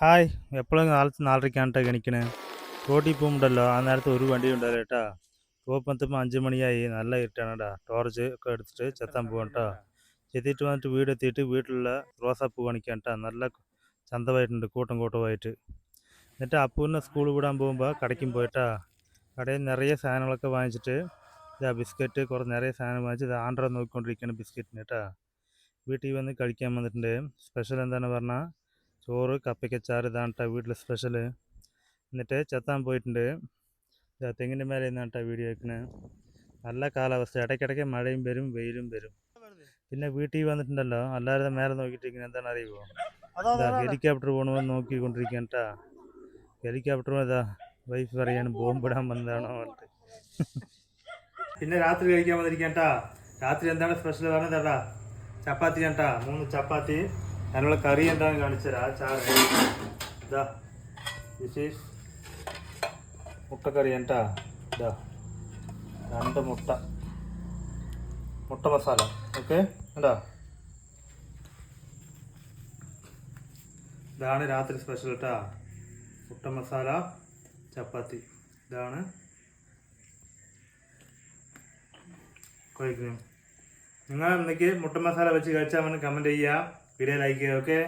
Hi എപ്പോഴും നാളത്തെ നാലരയ്ക്കാണ് കേട്ടോ ഗണിക്കണേ റോട്ടിൽ പോകുമ്പോണ്ടല്ലോ ആ നേരത്തെ ഒരു വണ്ടി ഉണ്ടല്ലോ കേട്ടാ. പോപ്പെത്തുമ്പോൾ അഞ്ച് മണിയായി നല്ല ഇരുട്ടാണ് ടോർച്ച് ഒക്കെ എടുത്തിട്ട് ചെത്താൻ പോകാം കേട്ടോ ചെത്തിയിട്ട് വന്നിട്ട് വീടെത്തിയിട്ട് വീട്ടിലുള്ള റോസാപ്പൂ കാണിക്കാം കേട്ടോ നല്ല ചന്തമായിട്ടുണ്ട് കൂട്ടം കൂട്ടമായിട്ട്. എന്നിട്ട് അപ്പൂവിനെ സ്കൂളിൽ വിടാൻ പോകുമ്പോൾ കടയ്ക്കും പോയിട്ടാ. കടയിൽ നിറയെ സാധനങ്ങളൊക്കെ വാങ്ങിച്ചിട്ട് ഇതാ ബിസ്ക്കറ്റ് കുറച്ച് നിറയെ സാധനം വാങ്ങിച്ച് ഇത് ആണ്ട്ര നോക്കിക്കൊണ്ടിരിക്കുകയാണ് ബിസ്ക്കറ്റിന് കേട്ടാ. വീട്ടിൽ വന്ന് കഴിക്കാൻ വന്നിട്ടുണ്ട്. സ്പെഷ്യൽ എന്താണെന്ന് പറഞ്ഞാൽ ചോറ് കപ്പയ്ക്കച്ചാറ് ഇതാണ് കേട്ടോ വീട്ടിൽ സ്പെഷ്യൽ എന്നിട്ട് ചെത്താൻ പോയിട്ടുണ്ട്. ഇതാ തെങ്ങിന്റെ മേലെ നിന്നാണ് കേട്ടോ വീഡിയോ വയ്ക്കണേ നല്ല കാലാവസ്ഥ ഇടയ്ക്കിടയ്ക്ക് മഴയും വരും വെയിലും വരും. പിന്നെ വീട്ടിൽ വന്നിട്ടുണ്ടല്ലോ. അല്ലാതെ മേലെ നോക്കിയിട്ട് ഇങ്ങനെ എന്താണ് അറിയുമോ ഹെലികോപ്റ്റർ പോകണമെന്ന് നോക്കിക്കൊണ്ടിരിക്കാൻ കേട്ടാ ഹെലികോപ്റ്റർ ഇതാ വൈഫ് പറയാണ് ബോംബിടാൻ വന്നതാണോ പറഞ്ഞിട്ട്. പിന്നെ രാത്രി കഴിക്കാൻ വന്നിരിക്കാൻ കേട്ടാ രാത്രി എന്താണ് സ്പെഷ്യൽ പറഞ്ഞത്? ചപ്പാത്തി കേട്ടാ മൂന്ന് ചപ്പാത്തി. അതിനുള്ള കറി എന്താണെന്ന് കാണിച്ചരാ ആ ചാറ് ഇതാ. ദിസ് ഈസ് മുട്ടക്കറി കേട്ടാ. ഇതാ. രണ്ട് മുട്ട. മുട്ട മസാല. ഓക്കെ എന്താ ഇതാണ് രാത്രി സ്പെഷ്യൽ കേട്ടാ. മുട്ട മസാല ചപ്പാത്തി. ഇതാണ് കഴിക്കും നിങ്ങൾ എന്തൊക്കെ മുട്ട മസാല വെച്ച് കഴിച്ചാൽ കമന്റ് ചെയ്യുക വീഡിയോ ലൈക്ക് ചെയ്യുക ഓക്കെ